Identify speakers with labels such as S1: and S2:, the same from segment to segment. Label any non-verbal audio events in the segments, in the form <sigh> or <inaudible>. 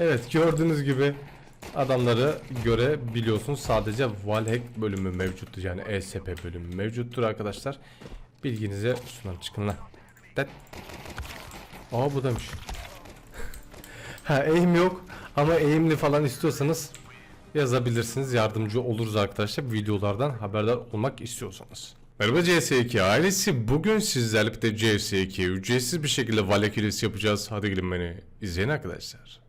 S1: Evet gördüğünüz gibi adamları görebiliyorsunuz. Sadece Valhack bölümü mevcuttur. Yani ESP bölümü mevcuttur arkadaşlar. Bilginize sunan çıkın lan. Det. Aa bu demiş. <laughs> ha aim yok ama aimli falan istiyorsanız yazabilirsiniz. Yardımcı oluruz arkadaşlar videolardan haberdar olmak istiyorsanız. Merhaba CS2 ailesi. Bugün sizlerle birlikte CS2 ücretsiz bir şekilde Valek yapacağız. Hadi gelin beni izleyin arkadaşlar.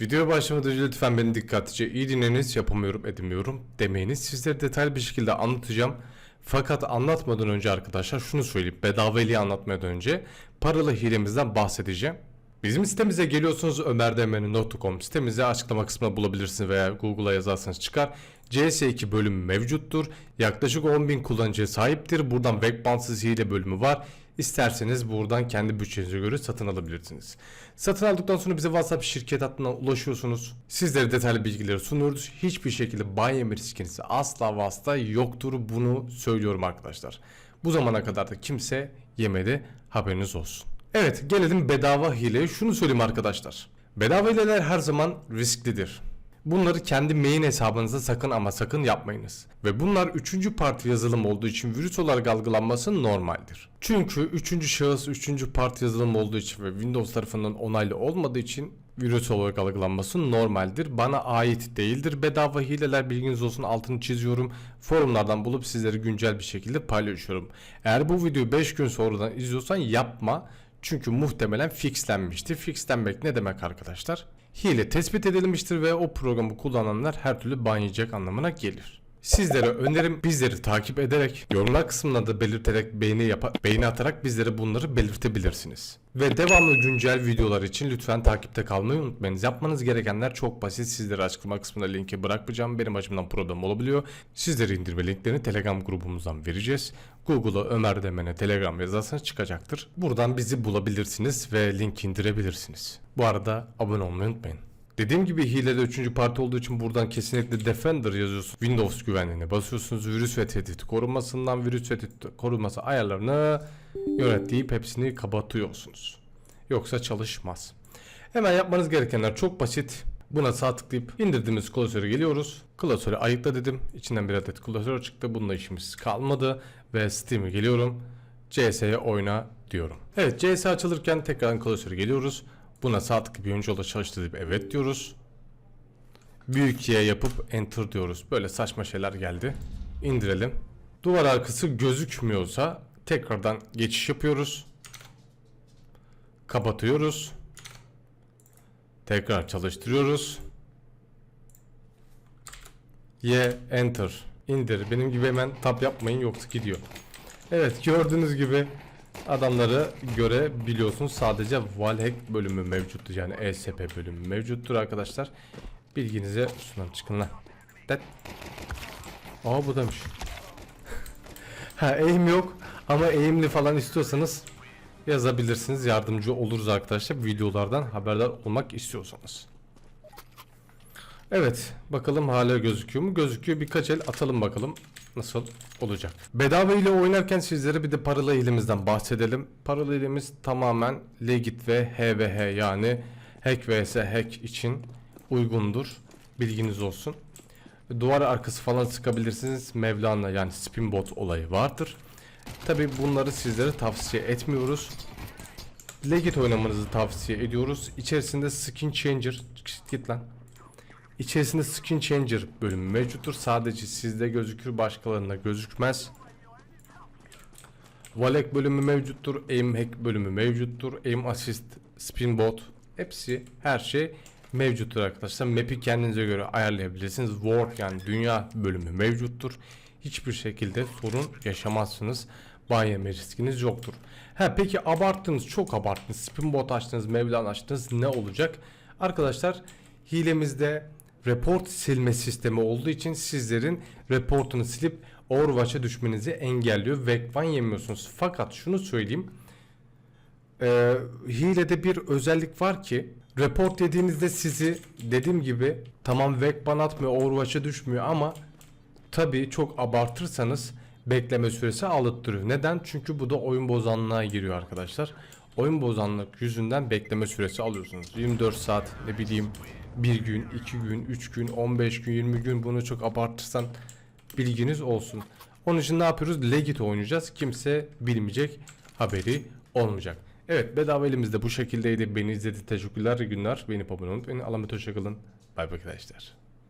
S1: Videoya başlamadan önce lütfen beni dikkatlice iyi dinleyiniz yapamıyorum edemiyorum demeyiniz. Sizlere detaylı bir şekilde anlatacağım. Fakat anlatmadan önce arkadaşlar şunu söyleyeyim. Bedaveliği anlatmadan önce paralı hilemizden bahsedeceğim. Bizim sitemize geliyorsunuz ömerdemenin.com sitemize açıklama kısmına bulabilirsiniz veya Google'a yazarsanız çıkar. CS2 bölümü mevcuttur. Yaklaşık 10.000 kullanıcıya sahiptir. Buradan web bağımsız hile bölümü var. İsterseniz buradan kendi bütçenize göre satın alabilirsiniz. Satın aldıktan sonra bize WhatsApp şirket hattından ulaşıyorsunuz. Sizlere detaylı bilgileri sunuyoruz. Hiçbir şekilde yeme riskiniz asla vasıta yoktur. Bunu söylüyorum arkadaşlar. Bu zamana kadar da kimse yemedi. Haberiniz olsun. Evet gelelim bedava hileye. Şunu söyleyeyim arkadaşlar. Bedava hileler her zaman risklidir. Bunları kendi main hesabınıza sakın ama sakın yapmayınız. Ve bunlar 3. parti yazılım olduğu için virüs olarak algılanması normaldir. Çünkü 3. şahıs 3. parti yazılım olduğu için ve Windows tarafından onaylı olmadığı için virüs olarak algılanması normaldir. Bana ait değildir. Bedava hileler bilginiz olsun altını çiziyorum. Forumlardan bulup sizleri güncel bir şekilde paylaşıyorum. Eğer bu videoyu 5 gün sonradan izliyorsan yapma. Çünkü muhtemelen fixlenmiştir. Fixlenmek ne demek arkadaşlar? Hile tespit edilmiştir ve o programı kullananlar her türlü ban anlamına gelir. Sizlere önerim bizleri takip ederek yorumlar kısmına da belirterek beğeni yapa beğeni atarak bizlere bunları belirtebilirsiniz. Ve devamlı güncel videolar için lütfen takipte kalmayı unutmayınız. Yapmanız gerekenler çok basit. Sizlere açıklama kısmına linki bırakmayacağım. Benim açımdan problem olabiliyor. Sizlere indirme linklerini Telegram grubumuzdan vereceğiz. Google'a Ömer Demen'e Telegram yazarsanız çıkacaktır. Buradan bizi bulabilirsiniz ve link indirebilirsiniz. Bu arada abone olmayı unutmayın. Dediğim gibi hilede 3. parti olduğu için buradan kesinlikle Defender yazıyorsunuz. Windows güvenliğine basıyorsunuz. Virüs ve tehdit korunmasından virüs ve tehdit korunması ayarlarını yönet deyip hepsini kapatıyorsunuz. Yoksa çalışmaz. Hemen yapmanız gerekenler çok basit. Buna sağ tıklayıp indirdiğimiz klasöre geliyoruz. Klasörü ayıkla dedim. İçinden bir adet klasör çıktı. Bununla işimiz kalmadı. Ve Steam'e geliyorum. CS'ye oyna diyorum. Evet CS açılırken tekrar klasöre geliyoruz. Buna sağ tıklayıp oyuncu olarak çalıştır deyip evet diyoruz. Büyük Y yapıp enter diyoruz. Böyle saçma şeyler geldi. İndirelim. Duvar arkası gözükmüyorsa tekrardan geçiş yapıyoruz. Kapatıyoruz. Tekrar çalıştırıyoruz. Y enter. İndir. Benim gibi hemen tab yapmayın yoksa gidiyor. Evet gördüğünüz gibi adamları görebiliyorsunuz. Sadece Valhack bölümü mevcuttur. Yani ESP bölümü mevcuttur arkadaşlar. Bilginize sunan çıkın lan. Det. Aa bu demiş. <laughs> ha aim yok ama aimli falan istiyorsanız yazabilirsiniz. Yardımcı oluruz arkadaşlar videolardan haberdar olmak istiyorsanız. Evet bakalım hala gözüküyor mu? Gözüküyor birkaç el atalım bakalım nasıl olacak. Bedava ile oynarken sizlere bir de paralı hilemizden bahsedelim. Paralı hilemiz tamamen legit ve HVH yani hack vs hack için uygundur. Bilginiz olsun. Duvar arkası falan sıkabilirsiniz. Mevlana yani spin bot olayı vardır. Tabi bunları sizlere tavsiye etmiyoruz. Legit oynamanızı tavsiye ediyoruz. İçerisinde skin changer git lan. İçerisinde skin changer bölümü mevcuttur. Sadece sizde gözükür, başkalarında gözükmez. Valek bölümü mevcuttur. Aim hack bölümü mevcuttur. Aim assist, spin bot hepsi her şey mevcuttur arkadaşlar. Map'i kendinize göre ayarlayabilirsiniz. World yani dünya bölümü mevcuttur. Hiçbir şekilde sorun yaşamazsınız. Ban riskiniz yoktur. Ha peki abarttınız, çok abarttınız. Spin bot açtınız, Mevlan açtınız ne olacak? Arkadaşlar hilemizde report silme sistemi olduğu için sizlerin reportunu silip Overwatch'a düşmenizi engelliyor. Vekvan yemiyorsunuz. Fakat şunu söyleyeyim. Ee, hilede bir özellik var ki Report dediğinizde sizi dediğim gibi tamam vek ban atmıyor Overwatch'a düşmüyor ama tabii çok abartırsanız bekleme süresi alıttırıyor. Neden? Çünkü bu da oyun bozanlığa giriyor arkadaşlar. Oyun bozanlık yüzünden bekleme süresi alıyorsunuz. 24 saat ne bileyim 1 gün, 2 gün, 3 gün, 15 gün, 20 gün bunu çok abartırsan bilginiz olsun. Onun için ne yapıyoruz? Legit oynayacağız. Kimse bilmeyecek, haberi olmayacak. Evet bedava elimizde bu şekildeydi. Beni izlediğiniz teşekkürler, günler. Beni abone olun. Beni alamet hoşçakalın. Bay bay arkadaşlar.